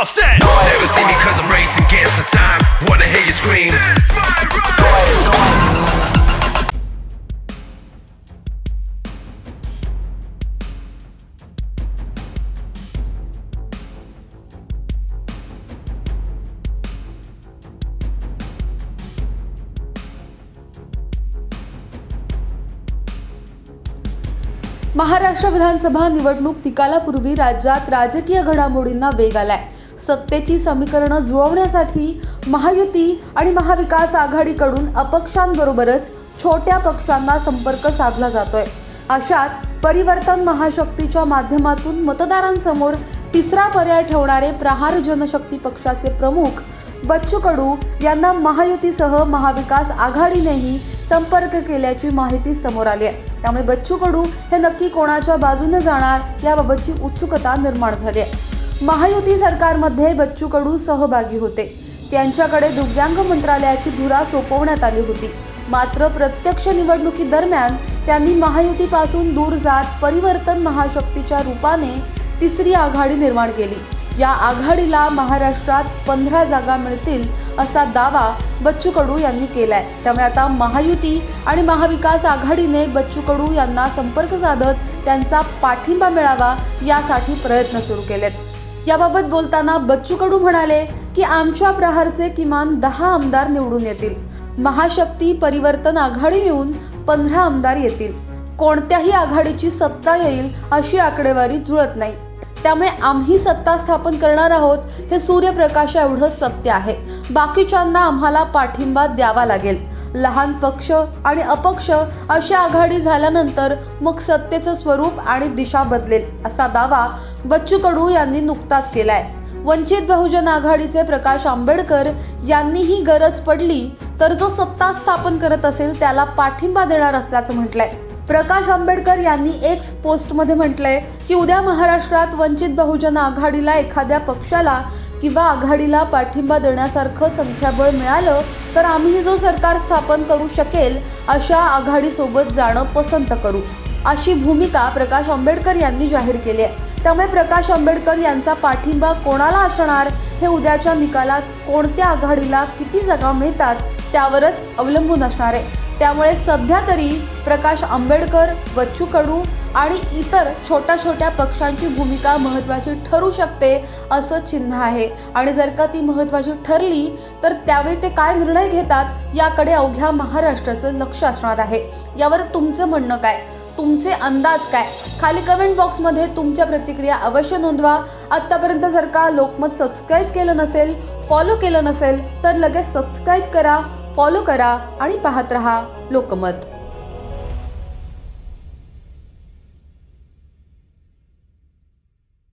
Offset. No one ever see me cause I'm racing against the time. Wanna hear you scream. That's my Maharashtra विधानसभा निवडणूक निकालापूर्वी राज्यात राजकीय घडामोडींना वेग आलाय सत्तेची समीकरणं जुळवण्यासाठी महायुती आणि महाविकास आघाडीकडून अपक्षांबरोबरच छोट्या पक्षांना संपर्क साधला जातोय. अशात परिवर्तन महाशक्तीच्या माध्यमातून मतदारांसमोर तिसरा पर्याय ठेवणारे प्रहार जनशक्ती पक्षाचे प्रमुख बच्चू कडू यांना महायुतीसह महाविकास आघाडीनेही संपर्क केल्याची माहिती समोर आली आहे. त्यामुळे बच्चू कडू हे नक्की कोणाच्या बाजूने जाणार याबाबतची उत्सुकता निर्माण झाली आहे. महायुती सरकारमध्ये बच्चू कडू सहभागी होते. त्यांच्याकडे दिव्यांग मंत्रालयाची धुरा सोपवण्यात आली होती. मात्र प्रत्यक्ष निवडणुकीदरम्यान त्यांनी महायुतीपासून दूर जात परिवर्तन महाशक्तीच्या रूपाने तिसरी आघाडी निर्माण केली. या आघाडीला महाराष्ट्रात पंधरा जागा मिळतील असा दावा बच्चू कडू यांनी केलाय. त्यामुळे आता महायुती आणि महाविकास आघाडीने बच्चू कडू यांना संपर्क साधत त्यांचा पाठिंबा मिळावा यासाठी प्रयत्न सुरू केलेत. याबाबत बोलताना बच्चू कडू म्हणाले की आमच्या प्रहारचे किमान दहा आमदार निवडून येतील. महाशक्ती परिवर्तन आघाडी मिळून पंधरा आमदार येतील. कोणत्याही आघाडीची सत्ता येईल अशी आकडेवारी जुळत नाही. त्यामुळे आम्ही सत्ता स्थापन करणार आहोत हे सूर्यप्रकाशा एवढं सत्य आहे. बाकीच्यांना आम्हाला पाठिंबा द्यावा लागेल. लहान पक्ष आणि अपक्ष अशी आघाडी झाल्यानंतर मग सत्तेचं स्वरूप आणि दिशा बदलेल असा दावा बच्चू कडू यांनी नुकताच केलाय. वंचित बहुजन आघाडीचे प्रकाश आंबेडकर यांनीही गरज पडली तर जो सत्ता स्थापन करत असेल त्याला पाठिंबा देणार असल्याचं म्हटलंय. प्रकाश आंबेडकर यांनी एक्स पोस्टमध्ये म्हटलंय की उद्या महाराष्ट्रात वंचित बहुजन आघाडीला एखाद्या पक्षाला किंवा आघाडीला पाठिंबा देण्यासारखं संख्याबळ मिळालं तर आम्ही जो सरकार स्थापन करू शकेल अशा आघाडीसोबत जाणं पसंत करू. अशी भूमिका प्रकाश आंबेडकर यांनी जाहीर केली आहे. त्यामुळे प्रकाश आंबेडकर यांचा पाठिंबा कोणाला असणार हे उद्याच्या निकालात कोणत्या आघाडीला किती जागा मिळतात त्यावरच अवलंबून असणार आहे. त्यामुळे सध्या तरी प्रकाश आंबेडकर बच्चू कडू आणि इतर छोट्या छोट्या पक्षांची भूमिका महत्त्वाची ठरू शकते असं चिन्ह आहे. आणि जर का ती महत्त्वाची ठरली तर त्यावेळी ते काय निर्णय घेतात याकडे अवघ्या महाराष्ट्राचं लक्ष असणार आहे. यावर तुमचं म्हणणं काय? तुमचे अंदाज काय? खाली कमेंट बॉक्समध्ये तुमच्या प्रतिक्रिया अवश्य नोंदवा. आत्तापर्यंत जर का लोकमत सबस्क्राईब केलं नसेल फॉलो केलं नसेल तर लगेच सबस्क्राईब करा फॉलो करा आणि पाहत रहा लोकमत.